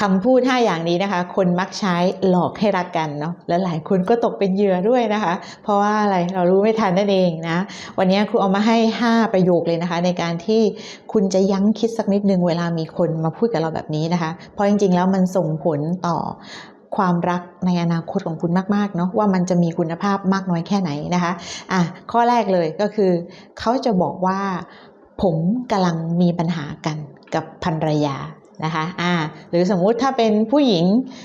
คำพูด 5 อย่างนี้นะคะ คนมักใช้หลอกให้รักกันเนาะและหลายคนก็ตกเป็นเหยื่อด้วยนะคะ เพราะว่าอะไรเรารู้ไม่ทันนั่นเองนะ วันนี้ครูเอามาให้ 5 ประโยคเลยนะคะ ในการที่คุณจะยั้งคิดสักนิดนึงเวลามีคนมาพูดกับเราแบบนี้นะคะ เพราะจริงๆแล้วมันส่งผลต่อความรักในอนาคตของคุณมากๆเนาะว่ามันจะมีคุณภาพมากน้อยแค่ไหนนะคะอะข้อแรกเลยก็คือ เขาจะบอกว่า ผมกำลังมีปัญหากันกับภรรยา นะคะอ่าหรือสมมุติถ้าเป็นผู้หญิง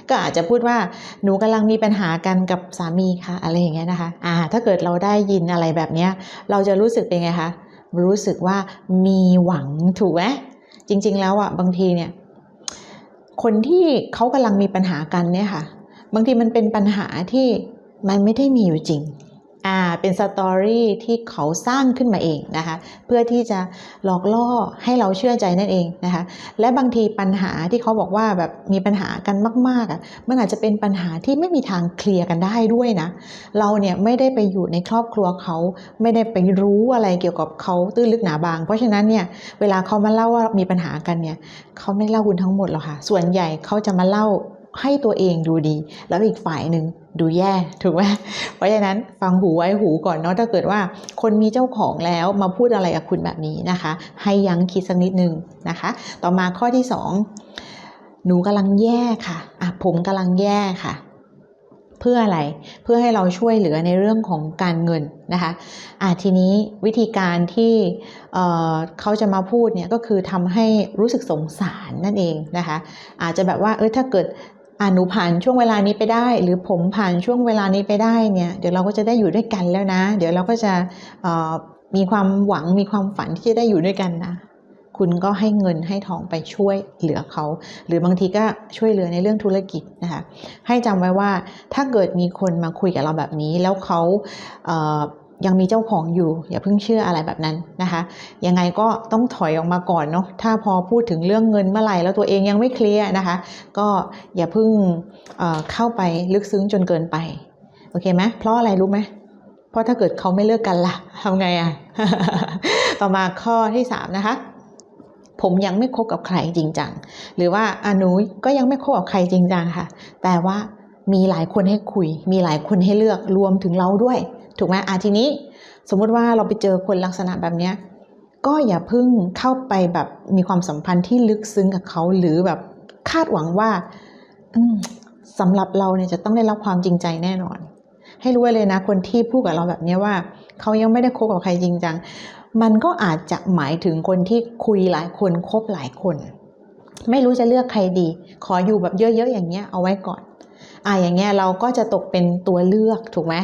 ก็อาจจะพูดว่าหนูกำลังมีปัญหากันกับสามีค่ะอะไรอย่างเงี้ยนะคะอ่าถ้าเกิดเราได้ยินอะไรแบบเนี้ยเราจะรู้สึกเป็นไงคะรู้สึกว่ามีหวังถูกไหมจริง ๆ แล้วอะบางทีเนี่ยคนที่เขากำลังมีปัญหากันเนี่ยค่ะ บางทีมันเป็นปัญหาที่มันไม่ได้มีอยู่จริง อ่าเป็นสตอรี่ที่เขาสร้างขึ้นมาเองนะคะเพื่อที่จะหลอกล่อให้เราเชื่อใจนั่นเองนะคะและบางทีปัญหาที่เขาบอกว่าแบบมีปัญหากันมากๆอะมันอาจจะเป็นปัญหาที่ไม่มีทางเคลียร์กันได้ด้วยนะเราเนี่ยไม่ได้ไปอยู่ในครอบครัวเขาไม่ได้ไปรู้อะไรเกี่ยวกับเขาตื้นลึกหนาบาง เพราะฉะนั้นเนี่ยเวลาเขามาเล่าว่ามีปัญหากันเนี่ยเขาไม่เล่าคุณทั้งหมดหรอกค่ะส่วนใหญ่เขาจะมาเล่า ให้ตัวเองดูดี แล้วอีกฝ่ายหนึ่งดูแย่ถูกไหมเพราะฉะนั้นฟังหูไว้หูก่อนเนาะถ้าเกิดว่า คนมีเจ้าของแล้วมาพูดอะไรกับคุณแบบนี้นะคะ ให้ยั้งคิดสักนิดนึงนะคะ ต่อมาข้อที่สองหนูกำลังแย่ค่ะอะผมกำลังแย่ค่ะเพื่ออะไร เพื่อให้เราช่วยเหลือในเรื่องของการเงินนะคะอะทีนี้วิธีการที่เเขาจะมาพูดเนี่ยก็คือทำให้รู้สึกสงสารนั่นเองนะคะ อาจจะแบบว่า เออถ้าเกิด อ่าหนูผ่านช่วงเวลานี้ไปได้ หรือผมผ่านช่วงเวลานี้ไปได้เนี่ยเดี๋ยวเราก็จะได้อยู่ด้วยกันแล้วนะ เดี๋ยวเราก็จะมีความหวังมีความฝันที่จะได้อยู่ด้วยกันนะ คุณก็ให้เงินให้ทองไปช่วยเหลือเขา หรือบางทีก็ช่วยเหลือในเรื่องธุรกิจนะคะให้จำไว้ว่าถ้าเกิดมีคนมาคุยกับเราแบบนี้ แล้วเขาเยังมีเจ้าของอยู่ อย่าเพิ่งเชื่ออะไรแบบนั้นนะคะ ยังไงก็ต้องถอยออกมาก่อนเนาะถ้าพอพูดถึงเรื่องเงินเมื่อไหร่แล้วตัวเองยังไม่เคลียร์นะคะ ก็อย่าเพิ่งเเข้าไปลึกซึ้งจนเกินไปโอเคไหมเพราะอะไรรู้ไหมเพราะถ้าเกิดเขาไม่เลิกกันล่ะทำไงอะต่อมาข้อที่สามนะคะผมยังไม่คบกับใครจริงจัง หรือว่าอนุก็ยังไม่คบกับใครจริงจังค่ะ แต่ว่า มีหลายคนให้คุย มีหลายคนให้เลือกรวมถึงเราด้วย ถูกไหมอาทีนี้ สมมุติว่าเราไปเจอคนลักษณะแบบเนี้ยก็อย่าเพิ่งเข้าไปแบบมีความสัมพันธ์ที่ลึกซึ้งกับเขาหรือแบบคาดหวังว่าสำหรับเราเนี่ยจะต้องได้รับความจริงใจแน่นอน ให้รู้ไว้เลยนะคนที่พูดกับเราแบบนี้ว่าเขายังไม่ได้คบกับใครจริงจังมันก็อาจจะหมายถึงคนที่คุยหลายคนคบหลายคน ไม่รู้จะเลือกใครดี ขออยู่แบบเยอะๆอย่างเงี้ยเอาไว้ก่อน อ่าอย่างเงี้ยเราก็จะตกเป็นตัวเลือกถูกไหม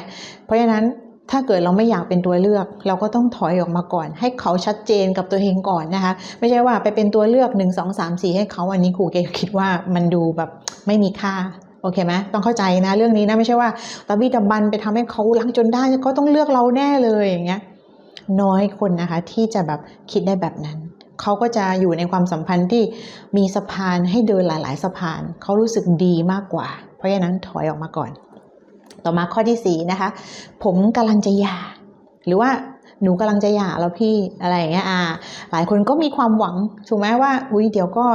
เพราะฉะนั้นถ้าเกิดเราไม่อยากเป็นตัวเลือก เราก็ต้องถอยออกมาก่อน ให้เขาชัดเจนกับตัวเองก่อนนะคะ ไม่ใช่ว่าไปเป็นตัวเลือก 1 2 3 4 ให้เขาอันนี้ครูเกคิดว่ามันดูแบบไม่มีค่าโอเคไหมต้องเข้าใจนะเรื่องนี้นะไม่ใช่ว่าตะบี้ตะบันไปทำให้เขารักจนได้เขาต้องเลือกเราแน่เลยอย่างเงี้ยน้อยคนนะคะที่จะแบบคิดได้แบบนั้น เขาก็จะอยู่ในความสัมพันธ์ที่มีสะพานให้เดินหลาย ๆ สะพาน เขารู้สึกดีมากกว่า เพราะฉะนั้นถอยออกมาก่อน ต่อมาข้อที่สี่นะคะ ผมกำลังจะหย่า หรือว่าหนูกำลังจะหย่าแล้วพี่อะไรอย่างเงี้ยอ่า หลายคนก็มีความหวังถูกไหมว่า อุ้ยเดี๋ยวก็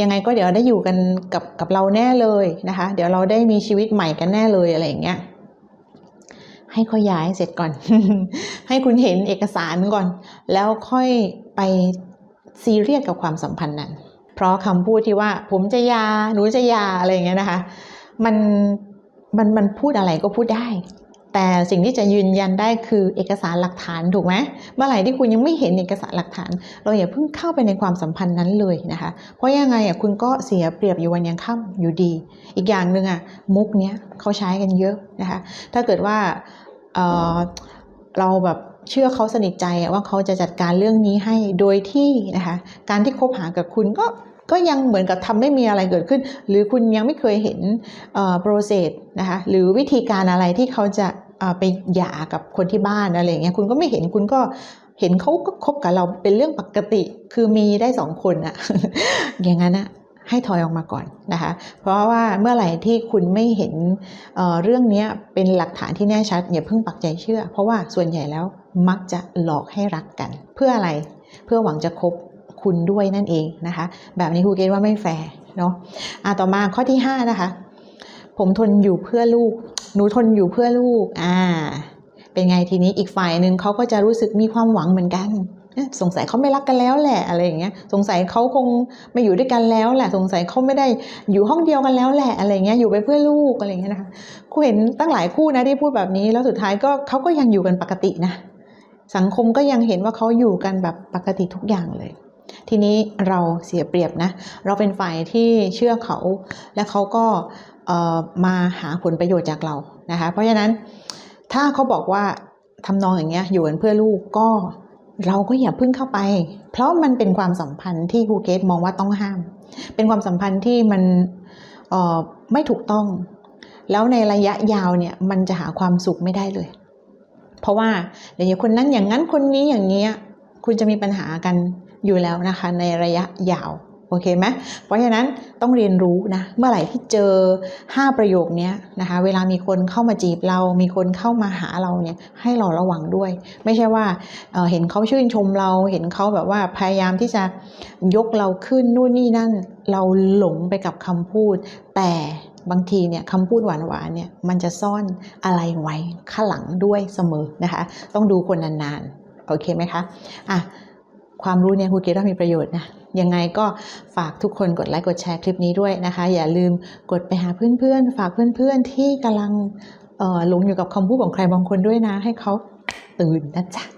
ยังไงก็เดี๋ยวได้อยู่กันกับกับเราแน่เลยนะคะ เดี๋ยวเราได้มีชีวิตใหม่กันแน่เลยอะไรอย่างเงี้ยให้เขาย้ายเสร็จก่อน ให้คุณเห็นเอกสารก่อน แล้วค่อยไปซีเรียสกับความสัมพันธ์นั้น เพราะคำพูดที่ว่า ผมจะยาหนูจะยาอะไรอย่างเงี้ยนะคะ มันมันมันพูดอะไรก็พูดได้ แต่สิ่งที่จะยืนยันได้คือเอกสารหลักฐานถูกไหมเมื่อไหร่ที่คุณยังไม่เห็นเอกสารหลักฐาน เราอย่าเพิ่งเข้าไปในความสัมพันธ์นั้นเลยนะคะ เพราะยังไงอะคุณก็เสียเปรียบอยู่วันยังค่ำอยู่ดี อีกอย่างหนึ่งอะมุกเนี้ยเขาใช้กันเยอะนะคะ ถ้าเกิดว่าเเราแบบ เชื่อเขาสนิทใจว่าเขาจะจัดการเรื่องนี้ให้โดยที่นะคะการที่คบหากับคุณก็ก็ยังเหมือนกับทำไม่มีอะไรเกิดขึ้น หรือคุณยังไม่เคยเห็นโปรเซสนะคะหรือวิธีการอะไรที่เขาจะเอ่อไปหย่ากับคนที่บ้านอะไรอย่างเงี้ยคุณก็ไม่เห็นคุณก็เห็นเขาก็คบกับเราเป็นเรื่องปกติ คือมีได้สองคนอะอย่างนั้นอะ ให้ถอยออกมาก่อนนะคะ เพราะว่าเมื่อไหร่ที่คุณไม่เห็นเเรื่องนี้เป็นหลักฐานที่แน่ชัดอย่าเพิ่งปักใจเชื่อ เพราะว่าส่วนใหญ่แล้วมักจะหลอกให้รักกัน เพื่ออะไรเพื่อหวังจะคบคุณด้วยนั่นเองนะคะ แบบนี้ครูเกณว่าไม่แฟร์เนาะอะต่อมาข้อที่ 5 นะคะ ผมทนอยู่เพื่อลูก หนูทนอยู่เพื่อลูกอ่าเป็นไงทีนี้อีกฝ่ายหนึ่งเขาก็จะรู้สึกมีความหวังเหมือนกัน สงสัยเขาไม่รักกันแล้วแหละอะไรอย่างเงี้ยสงสัยเขาคงไม่อยู่ด้วยกันแล้วแหละ สงสัยเขาไม่ได้อยู่ห้องเดียวกันแล้วแหละอะไรเงี้ยอยู่ไปเพื่อลูกอะไรเงี้ยนะคะครูเห็นตั้งหลายคู่นะที่พูดแบบนี้แล้วสุดท้ายก็เขาก็ยังอยู่กันปกตินะ สังคมก็ยังเห็นว่าเขาอยู่กันแบบปกติทุกอย่างเลย ทีนี้เราเสียเปรียบนะ เราเป็นฝ่ายที่เชื่อเขา และเขาก็มาหาผลประโยชน์จากเรานะคะเพราะฉะนั้นถ้าเขาบอกว่าทำนองอย่างเงี้ยอยู่กันเพื่อลูกก็ เราก็อย่าพึ่งเข้าไป เพราะมันเป็นความสัมพันธ์ที่ครูเกตมองว่าต้องห้าม เป็นความสัมพันธ์ที่มันออไม่ถูกต้อง แล้วในระยะยาวเนี่ยมันจะหาความสุขไม่ได้เลย เพราะว่าเดี๋ยวคนนั้นอย่างนั้นคนนี้อย่างเงี้ยคุณจะมีปัญหากันอยู่แล้วนะคะในระยะยาว อเคไหมเพราะฉะนั้นต้องเรียนรู้นะ เมื่อไหร่ที่เจอ 5 ประโยคนี้นะคะ เวลามีคนเข้ามาจีบเรา มีคนเข้ามาหาเราเนี่ย ให้เราระวังด้วย ไม่ใช่ว่าเเห็นเขาชื่นชมเรา เห็นเขาแบบว่าพยายามที่จะยกเราขึ้นนู่นนี่นั่น เราหลงไปกับคำพูด แต่บางทีเนี่ยคำพูดหวานๆเนี่ย มันจะซ่อนอะไรไว้ข้างหลังด้วยเสมอนะคะ ต้องดูคนนานๆ โอเคไหมคะ อะ ความรู้เนี่ยครูเกดว่ามีประโยชน์นะ ยังไงก็ฝากทุกคนกดไลค์กดแชร์คลิปนี้ด้วยนะคะ อย่าลืมกดไปหาเพื่อนๆ ฝากเพื่อนๆที่กำลังหลงอยู่กับคำพูดของใครบางคนด้วยนะ ให้เขาตื่นนะจ๊ะ